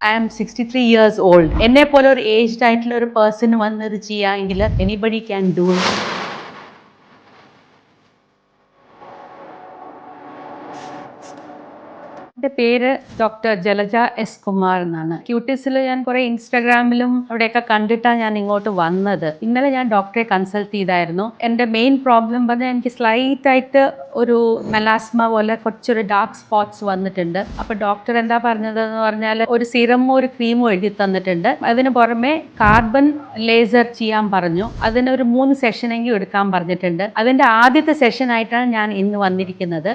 I am sixty three years old എന്നെ പോലെ ഒരു ഏജ്ഡ് ആയിട്ടുള്ള ഒരു പേഴ്സൺ വന്നത് ചെയ്യാമെങ്കിൽ എനിബഡി ക്യാൻ ഡു എന്റെ പേര് ഡോക്ടർ ജലജ എസ് കുമാർ എന്നാണ്. ക്യൂട്ടീസിൽ ഞാൻ കുറേ ഇൻസ്റ്റാഗ്രാമിലും അവിടെയൊക്കെ കണ്ടിട്ടാണ് ഞാൻ ഇങ്ങോട്ട് വന്നത്. ഇന്നലെ ഞാൻ ഡോക്ടറെ കൺസൾട്ട് ചെയ്തായിരുന്നു. എന്റെ മെയിൻ പ്രോബ്ലം പറഞ്ഞാൽ എനിക്ക് സ്ലൈറ്റ് ആയിട്ട് ഒരു മെലാസ്മ പോലെ കുറച്ചൊരു ഡാർക്ക് സ്പോട്ട്സ് വന്നിട്ടുണ്ട്. അപ്പോൾ ഡോക്ടർ എന്താ പറഞ്ഞതെന്ന് പറഞ്ഞാൽ ഒരു സിറമോ ഒരു ക്രീമോ എഴുതി തന്നിട്ടുണ്ട്. അതിന് പുറമെ കാർബൺ ലേസർ ചെയ്യാൻ പറഞ്ഞു. അതിന് ഒരു മൂന്ന് സെഷനെങ്കിലും എടുക്കാൻ പറഞ്ഞിട്ടുണ്ട്. അതിന്റെ ആദ്യത്തെ സെഷൻ ആയിട്ടാണ് ഞാൻ ഇന്ന് വന്നിരിക്കുന്നത്.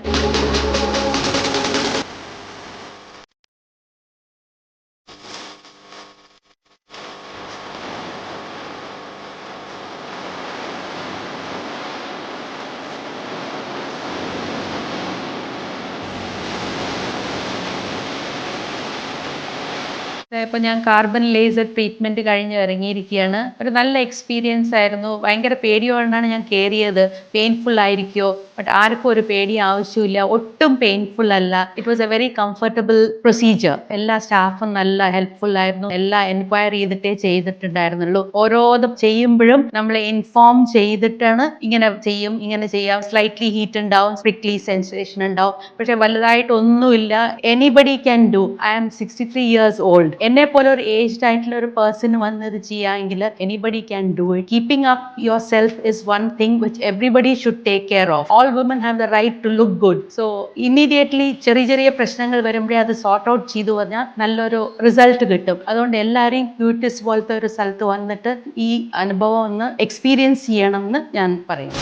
ഇപ്പോൾ ഞാൻ കാർബൺ ലേസർ ട്രീറ്റ്മെന്റ് കഴിഞ്ഞ് ഇറങ്ങിയിരിക്കുകയാണ്. ഒരു നല്ല എക്സ്പീരിയൻസ് ആയിരുന്നു. ഭയങ്കര പേടിയോടാണ് ഞാൻ കയറിയത് പെയിൻഫുൾ ആയിരിക്കുമോ ബട്ട് ആർക്കും ഒരു പേടി ആവശ്യമില്ല. ഒട്ടും പെയിൻഫുൾ അല്ല. It was a very comfortable procedure എല്ലാ സ്റ്റാഫും നല്ല ഹെൽപ്ഫുൾ ആയിരുന്നു. എല്ലാം എൻക്വയറി ചെയ്തിട്ടേ ചെയ്തിട്ടുണ്ടായിരുന്നുള്ളൂ. ഓരോന്നും ചെയ്യുമ്പോഴും നമ്മളെ ഇൻഫോം ചെയ്തിട്ടാണ് ഇങ്ങനെ ചെയ്യും ഇങ്ങനെ ചെയ്യാം. സ്ലൈറ്റ്ലി ഹീറ്റ് ഉണ്ടാവും സ്ട്രിക്ട്ലി സെൻസേഷൻ ഉണ്ടാവും. പക്ഷെ വലുതായിട്ടൊന്നുമില്ല. Anybody can do I am sixty three years old എന്നെ പോലെ ഒരു ഏജ്ഡ് ആയിട്ടുള്ള ഒരു പേഴ്സൺ വന്നത് ചെയ്യാമെങ്കിൽ anybody can do it keeping up yourself is one thing which everybody should take care of all women have the right to look good so immediately ചെറിയ ചെറിയ പ്രശ്നങ്ങൾ വരുമ്പോഴേ അത് സോർട്ട് ഔട്ട് ചെയ്തു പറഞ്ഞാൽ നല്ലൊരു റിസൾട്ട് കിട്ടും. അതുകൊണ്ട് എല്ലാവരെയും ക്യൂട്ടിസ് പോലത്തെ ഒരു സ്ഥലത്ത് വന്നിട്ട് ഈ അനുഭവം ഒന്ന് എക്സ്പീരിയൻസ് ചെയ്യണം എന്ന് ഞാൻ പറയും